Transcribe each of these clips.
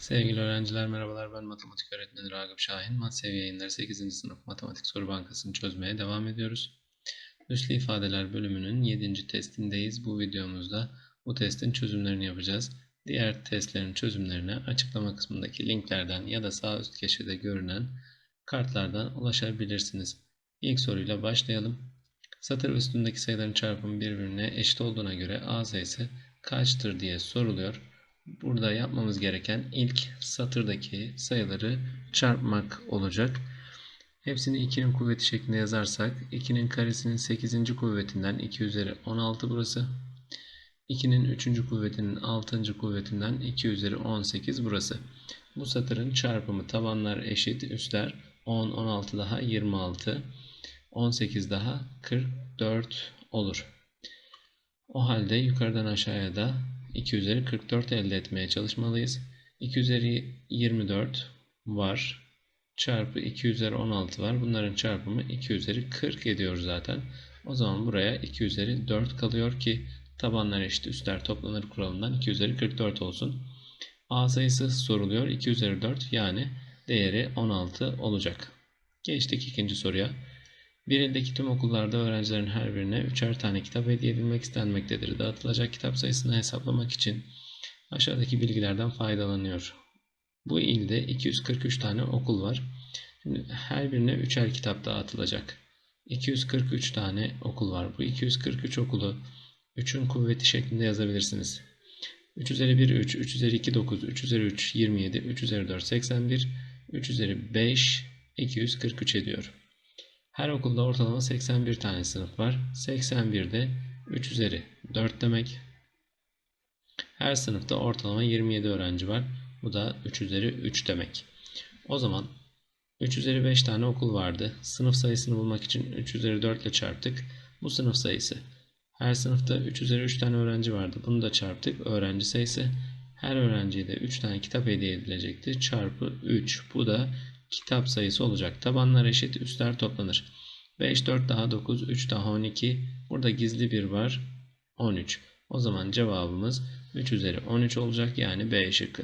Sevgili öğrenciler merhabalar ben matematik öğretmeni Ragıp Şahin. Matsev yayınları 8. sınıf matematik soru bankasını çözmeye devam ediyoruz. Üslü ifadeler bölümünün 7. testindeyiz. Bu videomuzda bu testin çözümlerini yapacağız. Diğer testlerin çözümlerine açıklama kısmındaki linklerden ya da sağ üst köşede görünen kartlardan ulaşabilirsiniz. İlk soruyla başlayalım. Satır üstündeki sayıların çarpımı birbirine eşit olduğuna göre A sayısı kaçtır diye soruluyor. Burada yapmamız gereken ilk satırdaki sayıları çarpmak olacak. Hepsini 2'nin kuvveti şeklinde yazarsak 2'nin karesinin 8. kuvvetinden 2 üzeri 16 burası. 2'nin 3. kuvvetinin 6. kuvvetinden 2 üzeri 18 burası. Bu satırın çarpımı tabanlar eşit üstler 10 16 daha 26 18 daha 44 olur. O halde yukarıdan aşağıya da 2 üzeri 44 elde etmeye çalışmalıyız. 2 üzeri 24 var. Çarpı 2 üzeri 16 var. Bunların çarpımı 2 üzeri 40 ediyor zaten. O zaman buraya 2 üzeri 4 kalıyor ki tabanlar eşit üstler toplanır kuralından 2 üzeri 44 olsun. A sayısı soruluyor. 2 üzeri 4 yani değeri 16 olacak. Geçtik ikinci soruya. Bir ildeki tüm okullarda öğrencilerin her birine üçer tane kitap hediye edilmek istenmektedir. Dağıtılacak kitap sayısını hesaplamak için aşağıdaki bilgilerden faydalanıyor. Bu ilde 243 tane okul var. Şimdi her birine üçer kitap dağıtılacak. 243 tane okul var. Bu 243 okulu 3'ün kuvveti şeklinde yazabilirsiniz. 3 üzeri 1 3, 3 üzeri 2 9, 3 üzeri 3 27, 3 üzeri 4 81, 3 üzeri 5 243 ediyor. Her okulda ortalama 81 tane sınıf var. 81'de 3 üzeri 4 demek. Her sınıfta ortalama 27 öğrenci var. Bu da 3 üzeri 3 demek. O zaman 3 üzeri 5 tane okul vardı. Sınıf sayısını bulmak için 3 üzeri 4 ile çarptık. Bu sınıf sayısı. Her sınıfta 3 üzeri 3 tane öğrenci vardı. Bunu da çarptık. Öğrenci sayısı. Her öğrenciye de 3 tane kitap hediye edilecekti. Çarpı 3. Bu da kitap sayısı olacak. Tabanlar eşit, üstler toplanır. 5, 4 daha 9, 3 daha 12. Burada gizli bir var. 13. O zaman cevabımız 3 üzeri 13 olacak. Yani B şıkkı.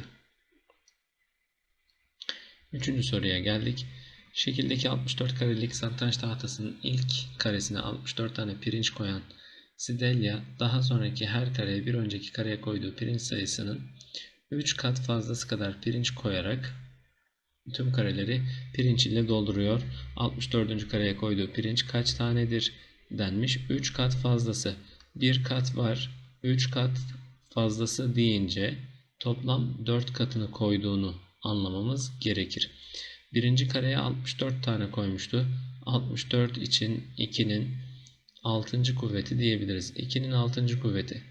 Üçüncü soruya geldik. Şekildeki 64 karelik satranç tahtasının ilk karesine 64 tane pirinç koyan Sidelya daha sonraki her kareye bir önceki kareye koyduğu pirinç sayısının 3 kat fazlası kadar pirinç koyarak tüm kareleri pirinç ile dolduruyor. 64. kareye koyduğu pirinç kaç tanedir denmiş. 3 kat fazlası. 1 kat var. 3 kat fazlası deyince toplam 4 katını koyduğunu anlamamız gerekir. Birinci kareye 64 tane koymuştu. 64 için 2'nin 6. kuvveti diyebiliriz. 2'nin 6. kuvveti.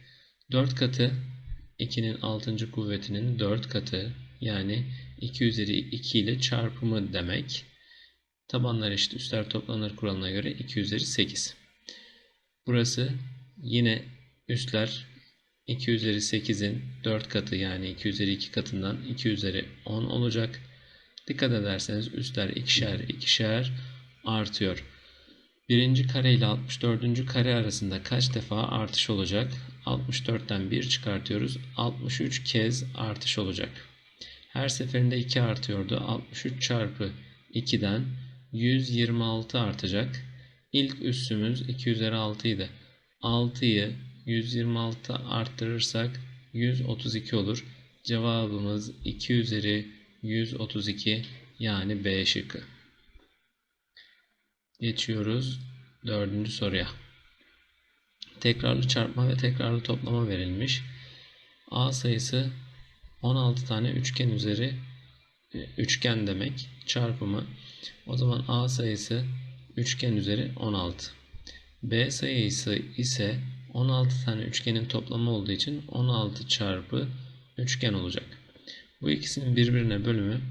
4 katı 2'nin 6. kuvvetinin 4 katı yani 2 üzeri 2 ile çarpımı demek. Tabanlar eşit üstler toplanır kuralına göre 2 üzeri 8. Burası yine üstler 2 üzeri 8'in 4 katı yani 2 üzeri 2 katından 2 üzeri 10 olacak. Dikkat ederseniz üstler ikişer ikişer artıyor. Birinci kare ile 64. kare arasında kaç defa artış olacak? 64'ten 1 çıkartıyoruz. 63 kez artış olacak. Her seferinde 2 artıyordu. 63 çarpı 2'den 126 artacak. İlk üssümüz 2 üzeri 6 idi. 6'yı 126 arttırırsak 132 olur. Cevabımız 2 üzeri 132 yani B şıkkı. Geçiyoruz dördüncü soruya. Tekrarlı çarpma ve tekrarlı toplama verilmiş. A sayısı 16 tane üçgen üzeri e, üçgen demek çarpımı. O zaman A sayısı üçgen üzeri 16. B sayısı ise 16 tane üçgenin toplamı olduğu için 16 çarpı üçgen olacak. Bu ikisinin birbirine bölümü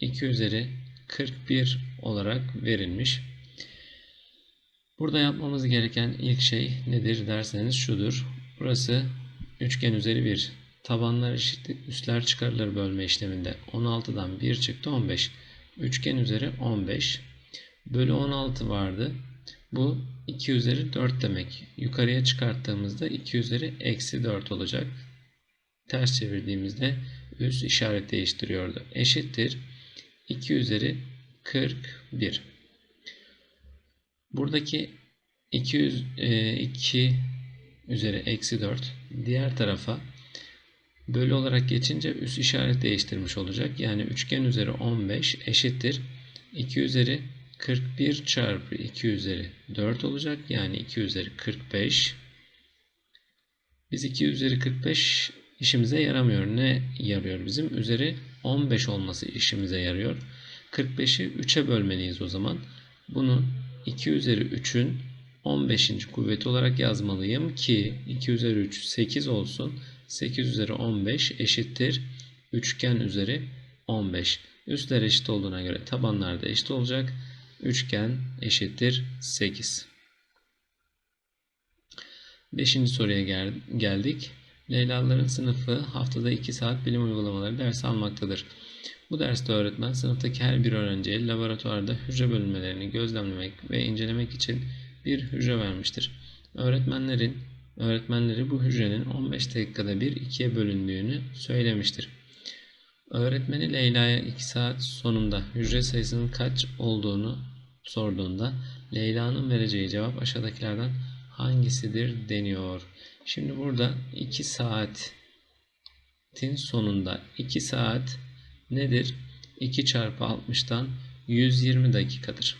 2 üzeri 41 olarak verilmiş. Burada yapmamız gereken ilk şey nedir derseniz şudur. Burası üçgen üzeri 1. Tabanlar eşit üstler çıkarılır bölme işleminde. 16'dan 1 çıktı 15. Üçgen üzeri 15. Bölü 16 vardı. Bu 2 üzeri 4 demek. Yukarıya çıkarttığımızda 2 üzeri eksi 4 olacak. Ters çevirdiğimizde Üst işaret değiştiriyordu. Eşittir 2 üzeri 41. Buradaki 200, e, 2 üzeri eksi 4 diğer tarafa bölü olarak geçince üst işaret değiştirmiş olacak. Yani üçgen üzeri 15 eşittir 2 üzeri 41 çarpı 2 üzeri 4 olacak. Yani 2 üzeri 45. Biz 2 üzeri 45 işimize yaramıyor. Ne yarıyor bizim? Üzeri 15 olması işimize yarıyor. 45'i 3'e bölmeliyiz o zaman. Bunu 2 üzeri 3'ün 15. kuvveti olarak yazmalıyım ki 2 üzeri 3 8 olsun. 8 üzeri 15 eşittir. Üçgen üzeri 15. Üstler eşit olduğuna göre tabanlar da eşit olacak. Üçgen eşittir 8. Beşinci soruya gel geldik. Leylaların sınıfı haftada 2 saat bilim uygulamaları ders almaktadır. Bu derste öğretmen sınıftaki her bir öğrenciye laboratuvarda hücre bölünmelerini gözlemlemek ve incelemek için bir hücre vermiştir. Öğretmenlerin öğretmenleri bu hücrenin 15 dakikada bir ikiye bölündüğünü söylemiştir. Öğretmeni Leyla'ya 2 saat sonunda hücre sayısının kaç olduğunu sorduğunda Leyla'nın vereceği cevap aşağıdakilerden hangisidir deniyor. Şimdi burada 2 saatin sonunda 2 saat nedir? 2 çarpı 60'tan 120 dakikadır.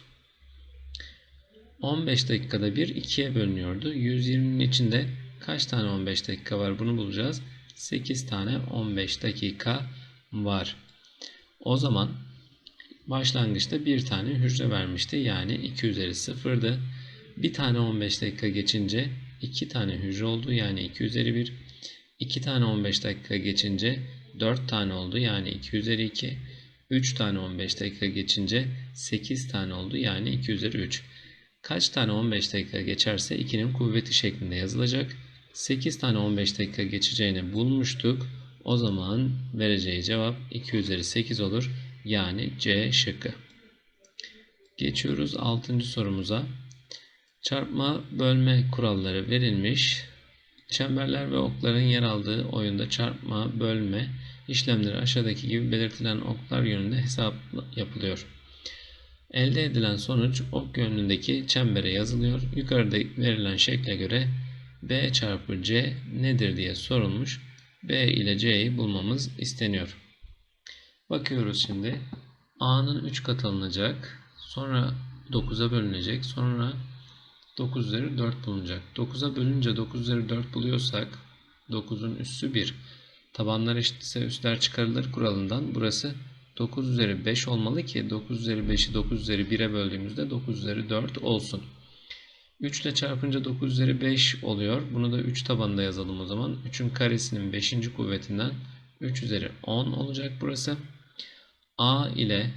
15 dakikada bir 2'ye bölünüyordu. 120'nin içinde kaç tane 15 dakika var bunu bulacağız. 8 tane 15 dakika var. O zaman başlangıçta bir tane hücre vermişti. Yani 2 üzeri 0'dı. Bir tane 15 dakika geçince 2 tane hücre oldu. Yani 2 üzeri 1. 2 tane 15 dakika geçince 4 tane oldu. Yani 2 üzeri 2. 3 tane 15 dakika geçince 8 tane oldu. Yani 2 üzeri 3. Kaç tane 15 dakika geçerse 2'nin kuvveti şeklinde yazılacak. 8 tane 15 dakika geçeceğini bulmuştuk. O zaman vereceği cevap 2 üzeri 8 olur. Yani C şıkkı. Geçiyoruz 6. sorumuza. Çarpma bölme kuralları verilmiş. Çemberler ve okların yer aldığı oyunda çarpma, bölme işlemleri aşağıdaki gibi belirtilen oklar yönünde hesap yapılıyor. Elde edilen sonuç ok yönündeki çembere yazılıyor. Yukarıda verilen şekle göre B çarpı C nedir diye sorulmuş. B ile C'yi bulmamız isteniyor. Bakıyoruz şimdi. A'nın 3 katı alınacak. Sonra 9'a bölünecek. Sonra 9 üzeri 4 bulunacak. 9'a bölünce 9 üzeri 4 buluyorsak 9'un üssü 1. Tabanlar eşitse üstler çıkarılır kuralından burası 9 üzeri 5 olmalı ki 9 üzeri 5'i 9 üzeri 1'e böldüğümüzde 9 üzeri 4 olsun. 3 ile çarpınca 9 üzeri 5 oluyor. Bunu da 3 tabanında yazalım o zaman. 3'ün karesinin 5. kuvvetinden 3 üzeri 10 olacak burası. A ile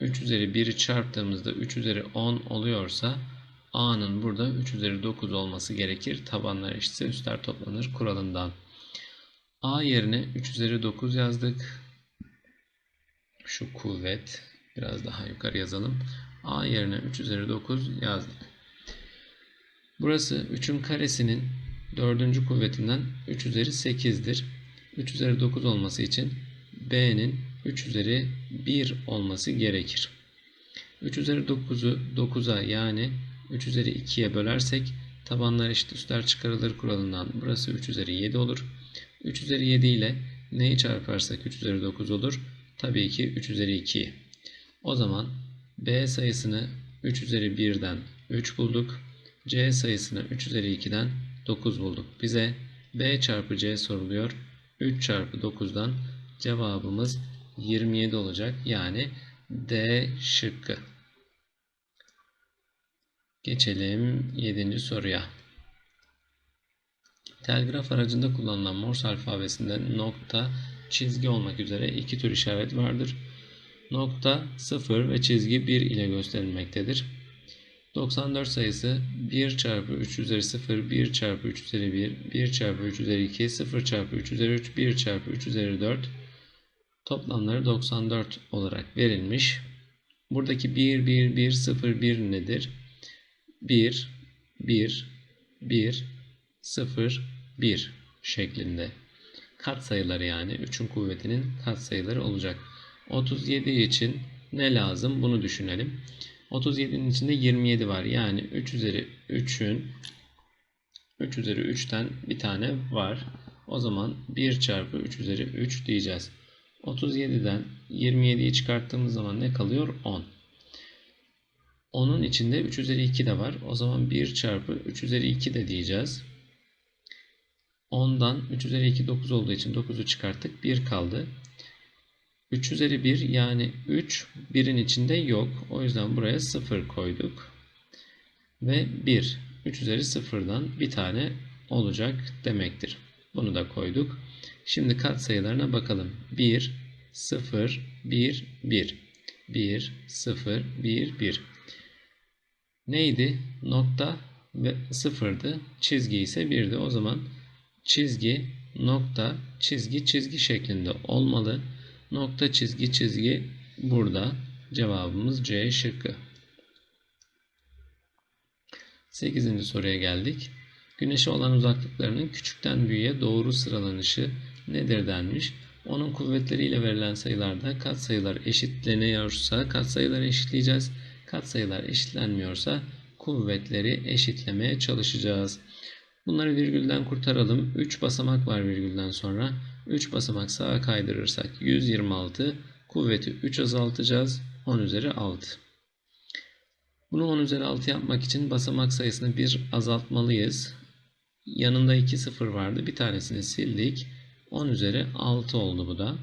3 üzeri 1'i çarptığımızda 3 üzeri 10 oluyorsa A'nın burada 3 üzeri 9 olması gerekir. Tabanlar eşitse üstler toplanır kuralından. A yerine 3 üzeri 9 yazdık. Şu kuvvet biraz daha yukarı yazalım. A yerine 3 üzeri 9 yazdık. Burası 3'ün karesinin 4. kuvvetinden 3 üzeri 8'dir. 3 üzeri 9 olması için B'nin 3 üzeri 1 olması gerekir. 3 üzeri 9'u 9'a yani 3 üzeri 2'ye bölersek tabanlar eşit üstler çıkarılır kuralından burası 3 üzeri 7 olur. 3 üzeri 7 ile neyi çarparsak 3 üzeri 9 olur? Tabii ki 3 üzeri 2'yi. O zaman B sayısını 3 üzeri 1'den 3 bulduk. C sayısını 3 üzeri 2'den 9 bulduk. Bize B çarpı C soruluyor. 3 çarpı 9'dan cevabımız 27 olacak. Yani D şıkkı. Geçelim 7. soruya. Telgraf aracında kullanılan Morse alfabesinde nokta, çizgi olmak üzere iki tür işaret vardır. Nokta 0 ve çizgi 1 ile gösterilmektedir. 94 sayısı 1 çarpı 3 üzeri 0, 1 çarpı 3 üzeri 1, 1 çarpı 3 üzeri 2, 0 çarpı 3 üzeri 3, 1 çarpı 3 üzeri 4 toplamları 94 olarak verilmiş. Buradaki 1, 1, 1, 0, 1 nedir? 1, 1, 1, 0, 1 şeklinde katsayıları yani 3'ün kuvvetinin katsayıları olacak. 37 için ne lazım bunu düşünelim. 37'nin içinde 27 var. Yani 3 üzeri 3'ün 3 üzeri 3'ten bir tane var. O zaman 1 çarpı 3 üzeri 3 diyeceğiz. 37'den 27'yi çıkarttığımız zaman ne kalıyor? 10. Onun içinde 3 üzeri 2 de var. O zaman 1 çarpı 3 üzeri 2 de diyeceğiz. 10'dan 3 üzeri 2 9 olduğu için 9'u çıkarttık. 1 kaldı. 3 üzeri 1 yani 3 1'in içinde yok. O yüzden buraya 0 koyduk. Ve 1. 3 üzeri 0'dan bir tane olacak demektir. Bunu da koyduk. Şimdi katsayılarına bakalım. 1, 0, 1, 1. 1, 0, 1, 1. Neydi? Nokta ve sıfırdı. Çizgi ise 1'di. O zaman çizgi, nokta, çizgi, çizgi şeklinde olmalı. Nokta, çizgi, çizgi burada. Cevabımız C şıkkı. 8. soruya geldik. Güneşe olan uzaklıklarının küçükten büyüğe doğru sıralanışı nedir denmiş. Onun kuvvetleriyle verilen sayılarda katsayılar eşitleniyorsa katsayıları eşitleyeceğiz. Katsayılar eşitlenmiyorsa kuvvetleri eşitlemeye çalışacağız. Bunları virgülden kurtaralım. 3 basamak var virgülden sonra. 3 basamak sağa kaydırırsak 126. Kuvveti 3 azaltacağız. 10 üzeri 6. Bunu 10 üzeri 6 yapmak için basamak sayısını 1 azaltmalıyız. Yanında 2 sıfır vardı. Bir tanesini sildik. 10 üzeri 6 oldu bu da.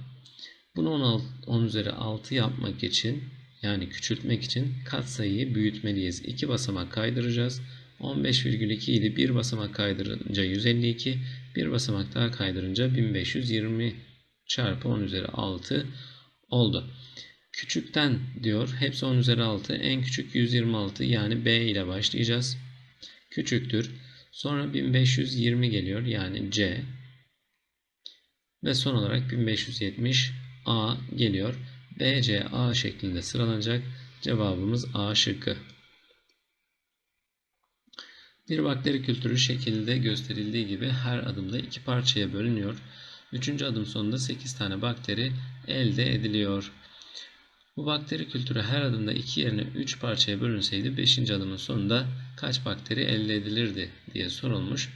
Bunu 10, 10 üzeri 6 yapmak için yani küçültmek için katsayıyı büyütmeliyiz. 2 basamak kaydıracağız. 15,2 idi. Bir basamak kaydırınca 152. Bir basamak daha kaydırınca 1520 çarpı 10 üzeri 6 oldu. Küçükten diyor. Hepsi 10 üzeri 6. En küçük 126 yani B ile başlayacağız. Küçüktür. Sonra 1520 geliyor yani C. Ve son olarak 1570 A geliyor. B, C, A şeklinde sıralanacak. Cevabımız A şıkkı. Bir bakteri kültürü şekilde gösterildiği gibi her adımda iki parçaya bölünüyor. Üçüncü adım sonunda 8 tane bakteri elde ediliyor. Bu bakteri kültürü her adımda 2 yerine 3 parçaya bölünseydi 5. adımın sonunda kaç bakteri elde edilirdi diye sorulmuş.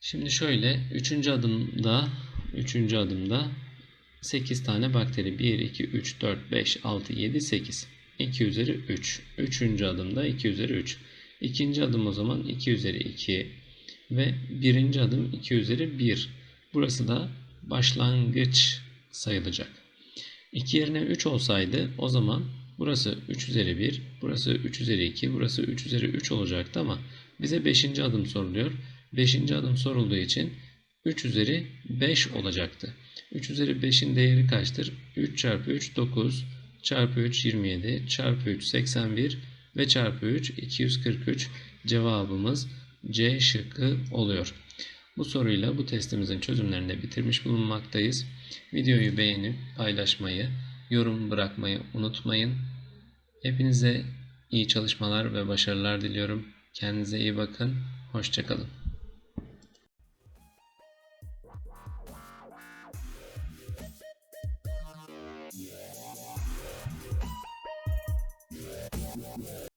Şimdi şöyle 3. adımda 3. adımda 8 tane bakteri 1 2 3 4 5 6 7 8 2 üzeri 3. 3. adımda 2 üzeri 3. İkinci adım o zaman 2 üzeri 2 ve birinci adım 2 üzeri 1. Burası da başlangıç sayılacak. 2 yerine 3 olsaydı o zaman burası 3 üzeri 1, burası 3 üzeri 2, burası 3 üzeri 3 olacaktı ama bize 5. adım soruluyor. 5. adım sorulduğu için 3 üzeri 5 olacaktı. 3 üzeri 5'in değeri kaçtır? 3 çarpı 3 9 çarpı 3 27 çarpı 3 81 ve çarpı 3 243 cevabımız C şıkkı oluyor. Bu soruyla bu testimizin çözümlerini de bitirmiş bulunmaktayız. Videoyu beğenip paylaşmayı, yorum bırakmayı unutmayın. Hepinize iyi çalışmalar ve başarılar diliyorum. Kendinize iyi bakın. Hoşçakalın.